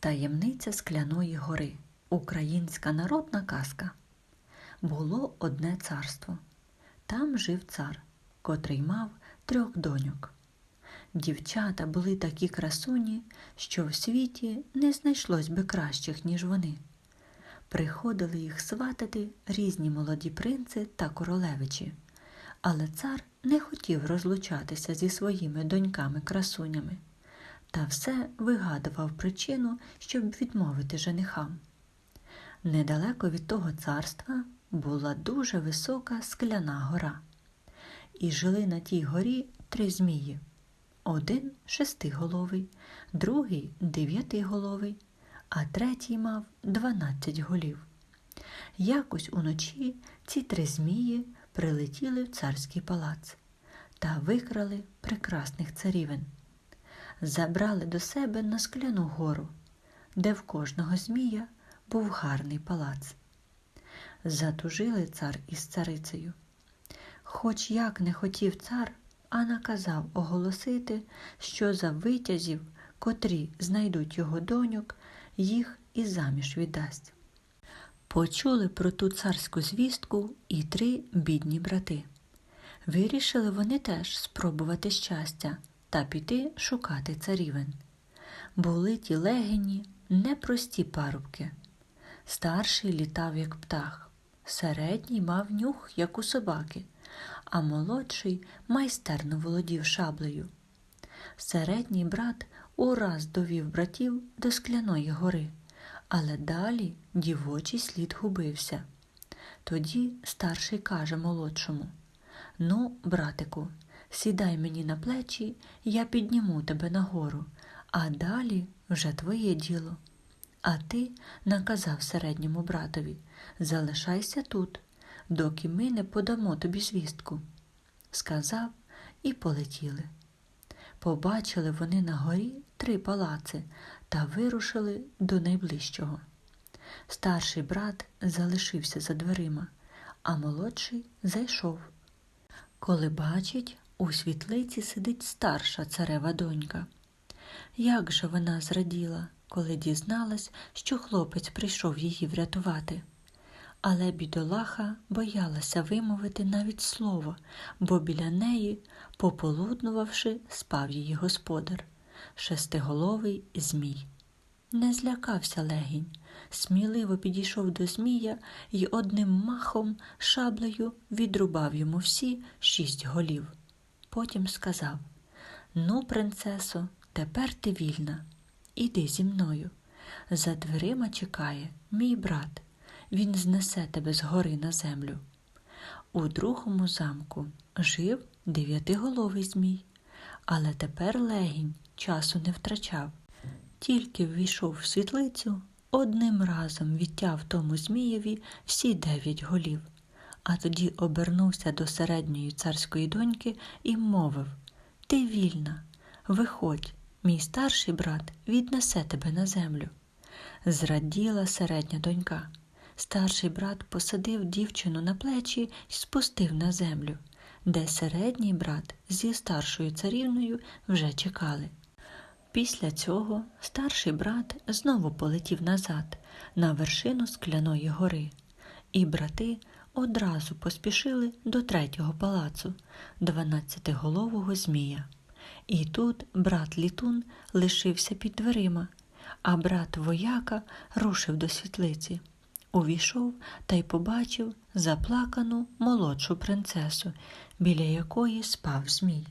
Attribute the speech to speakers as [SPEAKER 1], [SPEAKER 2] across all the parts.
[SPEAKER 1] Таємниця Скляної гори. Українська народна казка. Було одне царство. Там жив цар, котрий мав трьох доньок. Дівчата були такі красуні, що в світі не знайшлось би кращих, ніж вони. Приходили їх сватати різні молоді принци та королевичі, але цар не хотів розлучатися зі своїми доньками-красунями та все вигадував причину, щоб відмовити женихам. Недалеко від того царства була дуже висока скляна гора, і жили на тій горі три змії. Один шестиголовий, другий дев'ятиголовий, а третій мав дванадцять голів. Якось уночі ці три змії прилетіли в царський палац та викрали прекрасних царівен забрали до себе на скляну гору, де в кожного змія був гарний палац. Затужили цар із царицею. Хоч як не хотів цар, а наказав оголосити, що за витязів, котрі знайдуть його доньок, їх і заміж віддасть. Почули про ту царську звістку і три бідні брати. Вирішили вони теж спробувати щастя та піти шукати царівен. Були ті легені непрості парубки. Старший літав, як птах, середній мав нюх, як у собаки, а молодший майстерно володів шаблею. Середній брат ураз довів братів до скляної гори, але далі дівочий слід губився. Тоді старший каже молодшому Ну, братику, сідай мені на плечі, я підніму тебе нагору, а далі вже твоє діло. А ти наказав середньому братові залишайся тут, доки ми не подамо тобі звістку. Сказав і полетіли. Побачили вони на горі три палаци та вирушили до найближчого. Старший брат залишився за дверима, а молодший зайшов. Коли бачить, у світлиці сидить старша царева донька. Як же вона зраділа, коли дізналась, що хлопець прийшов її врятувати. Але бідолаха боялася вимовити навіть слово, бо біля неї, пополуднувавши, спав її господар, шестиголовий Змій. Не злякався легінь, сміливо підійшов до Змія і одним махом шаблею відрубав йому всі шість голів. Потім сказав Ну, принцесо, тепер ти вільна. Іди зі мною. За дверима чекає мій брат. Він знесе тебе з гори на землю. У другому замку жив дев'ятиголовий Змій, але тепер легінь часу не втрачав. Тільки ввійшов в світлицю, одним разом відтяв тому Змієві всі дев'ять голів а тоді обернувся до середньої царської доньки і мовив Ти вільна, виходь, мій старший брат віднесе тебе на землю. Зраділа середня донька. Старший брат посадив дівчину на плечі і спустив на землю, де середній брат зі старшою царівною вже чекали. Після цього старший брат знову полетів назад, на вершину скляної гори, і брати одразу поспішили до третього палацу, дванадцятиголового Змія. І тут брат Літун лишився під дверима, а брат вояка рушив до світлиці. Увійшов та й побачив заплакану молодшу принцесу, біля якої спав Змій.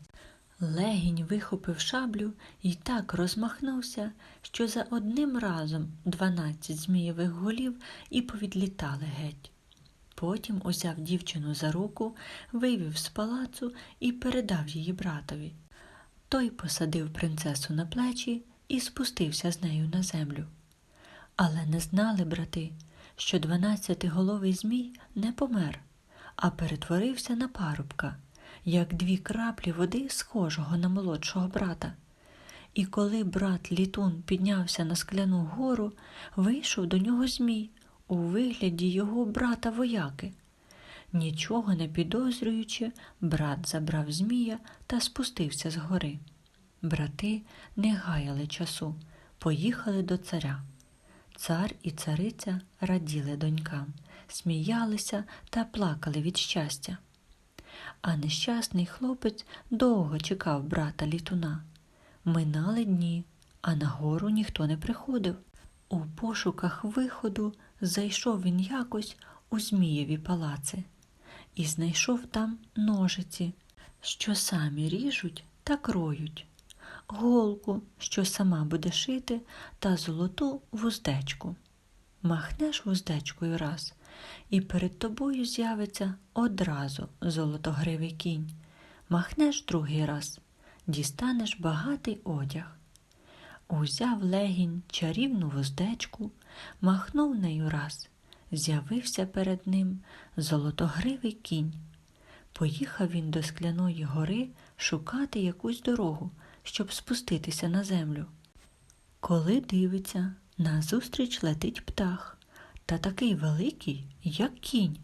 [SPEAKER 1] Легінь вихопив шаблю і так розмахнувся, що за одним разом дванадцять змієвих голів і повідлітали геть. Потім узяв дівчину за руку, вивів з палацу і передав її братові. Той посадив принцесу на плечі і спустився з нею на землю. Але не знали брати, що дванадцятиголовий Змій не помер, а перетворився на парубка, як дві краплі води, схожого на молодшого брата. І коли брат Літун піднявся на скляну гору, вийшов до нього Змій у вигляді його брата вояки. Нічого не підозрюючи, брат забрав Змія та спустився з гори. Брати не гаяли часу, поїхали до царя. Цар і цариця раділи донькам, сміялися та плакали від щастя. А нещасний хлопець довго чекав брата літуна. Минали дні, а на гору ніхто не приходив. У пошуках виходу зайшов він якось у Змієві палаци і знайшов там ножиці, що самі ріжуть та кроють, голку, що сама буде шити, та золоту вуздечку. Махнеш вуздечкою раз, і перед тобою з'явиться одразу золотогривий кінь. Махнеш другий раз, дістанеш багатий одяг. Узяв легінь чарівну вуздечку, махнув нею раз, з'явився перед ним золотогривий кінь. Поїхав він до скляної гори шукати якусь дорогу, щоб спуститися на землю. Коли дивиться, назустріч летить птах, та такий великий, як кінь,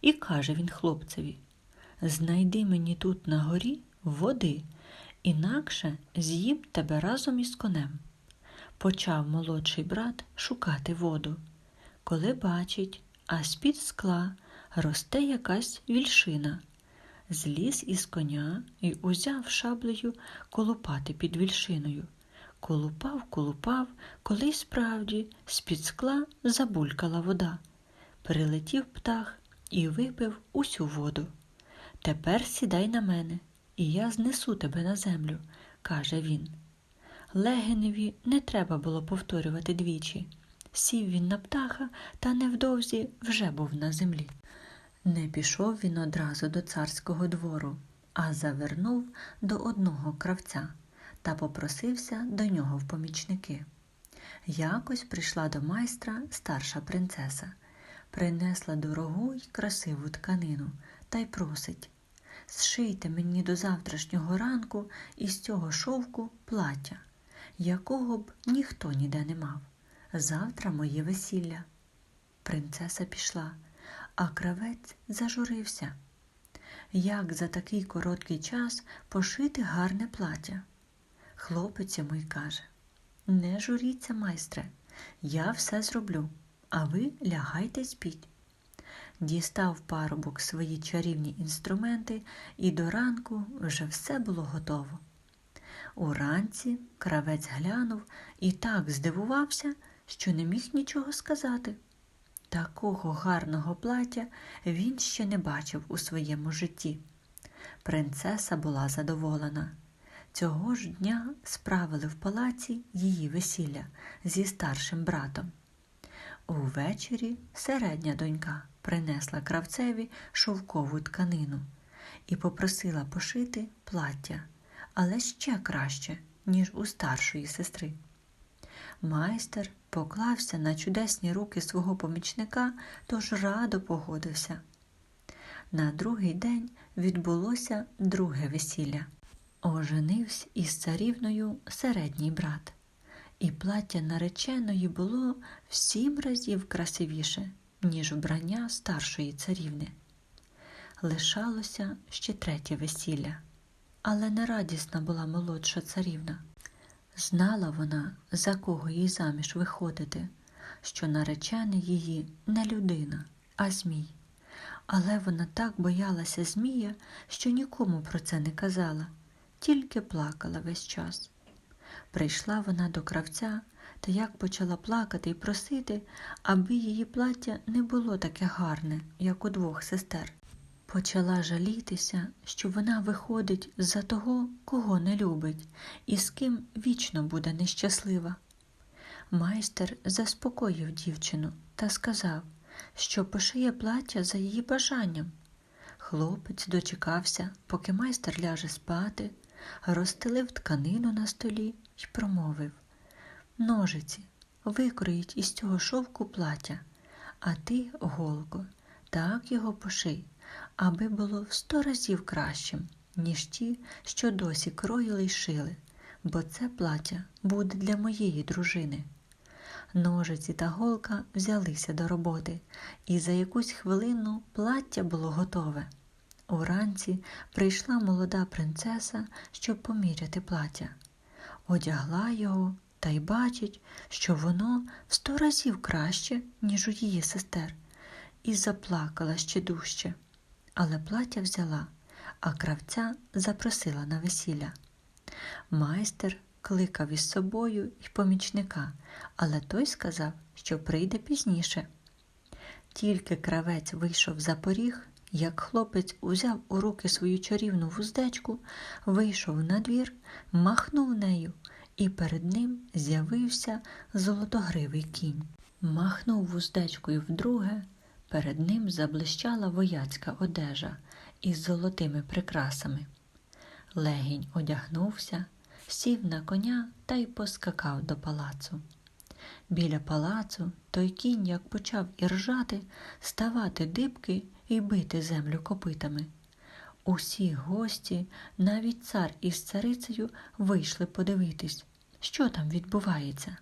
[SPEAKER 1] і каже він хлопцеві Знайди мені тут на горі води, інакше з'їм тебе разом із конем. Почав молодший брат шукати воду. Коли бачить, а з-під скла росте якась вільшина. Зліз із коня і узяв шаблею колупати під вільшиною. Колупав, колупав, коли й справді з-під скла забулькала вода. Прилетів птах і випив усю воду. Тепер сідай на мене, і я знесу тебе на землю, каже він. Легеневі не треба було повторювати двічі. Сів він на птаха та невдовзі вже був на землі. Не пішов він одразу до царського двору, а завернув до одного кравця та попросився до нього в помічники. Якось прийшла до майстра старша принцеса, принесла дорогу й красиву тканину та й просить Зшийте мені до завтрашнього ранку із цього шовку плаття, якого б ніхто ніде не мав. Завтра моє весілля. Принцеса пішла, а кравець зажурився. Як за такий короткий час пошити гарне плаття? Хлопець йому й каже Не журіться, майстре, я все зроблю, а ви лягайте спіть. Дістав парубок свої чарівні інструменти, і до ранку вже все було готово. Уранці кравець глянув і так здивувався, що не міг нічого сказати. Такого гарного плаття він ще не бачив у своєму житті. Принцеса була задоволена. Цього ж дня справили в палаці її весілля зі старшим братом. Увечері середня донька принесла кравцеві шовкову тканину і попросила пошити плаття, але ще краще, ніж у старшої сестри. Майстер поклався на чудесні руки свого помічника, тож радо погодився. На другий день відбулося друге весілля. Оженився із царівною середній брат, і плаття нареченої було в сім разів красивіше, ніж вбрання старшої царівни. Лишалося ще третє весілля, але нерадісна була молодша царівна. Знала вона, за кого їй заміж виходити, що наречений її не людина, а Змій. Але вона так боялася Змія, що нікому про це не казала, тільки плакала весь час. Прийшла вона до кравця та як почала плакати і просити, аби її плаття не було таке гарне, як у двох сестер. Почала жалітися, що вона виходить за того, кого не любить, і з ким вічно буде нещаслива. Майстер заспокоїв дівчину та сказав, що пошиє плаття за її бажанням. Хлопець дочекався, поки майстер ляже спати, розстелив тканину на столі й промовив Ножиці, викроїть із цього шовку плаття, а ти, голко, так його поший аби було в сто разів кращим, ніж ті, що досі кроїли й шили, бо це плаття буде для моєї дружини. Ножиці та голка взялися до роботи, і за якусь хвилину плаття було готове. Уранці прийшла молода принцеса, щоб поміряти плаття. Одягла його та й бачить, що воно в сто разів краще, ніж у її сестер, і заплакала ще дужче. Але плаття взяла, а кравця запросила на весілля. Майстер кликав із собою й помічника, але той сказав, що прийде пізніше. Тільки кравець вийшов за поріг, як хлопець узяв у руки свою чарівну вуздечку, вийшов на двір, махнув нею, і перед ним з'явився золотогривий кінь. Махнув вуздечкою вдруге, перед ним заблищала вояцька одежа із золотими прикрасами. Легінь одягнувся, сів на коня та й поскакав до палацу. Біля палацу той кінь, як почав іржати, ставати дибки і бити землю копитами. Усі гості, навіть цар із царицею, вийшли подивитись, що там відбувається.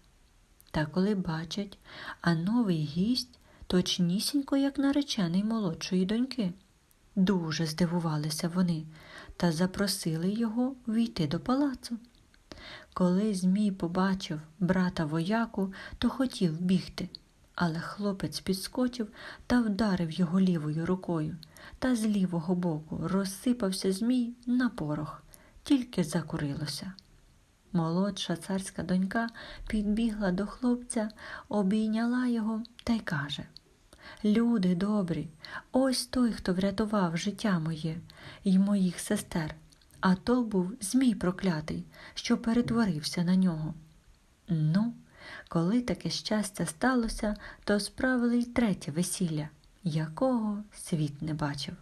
[SPEAKER 1] Та коли бачать, а новий гість точнісінько, як наречений молодшої доньки. Дуже здивувалися вони та запросили його війти до палацу. Коли Змій побачив брата вояку, то хотів бігти, але хлопець підскочив та вдарив його лівою рукою, та з лівого боку розсипався Змій на порох, тільки закурилося. Молодша царська донька підбігла до хлопця, обійняла його та й каже Люди добрі, ось той, хто врятував життя моє й моїх сестер, а то був Змій проклятий, що перетворився на нього. Ну, коли таке щастя сталося, то справили й третє весілля, якого світ не бачив.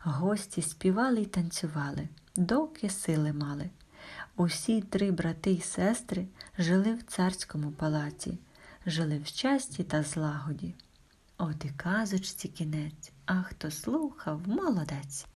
[SPEAKER 1] Гості співали й танцювали, доки сили мали. Усі три брати й сестри жили в царському палаці, жили в щасті та злагоді. От і казочці кінець, а хто слухав, молодець.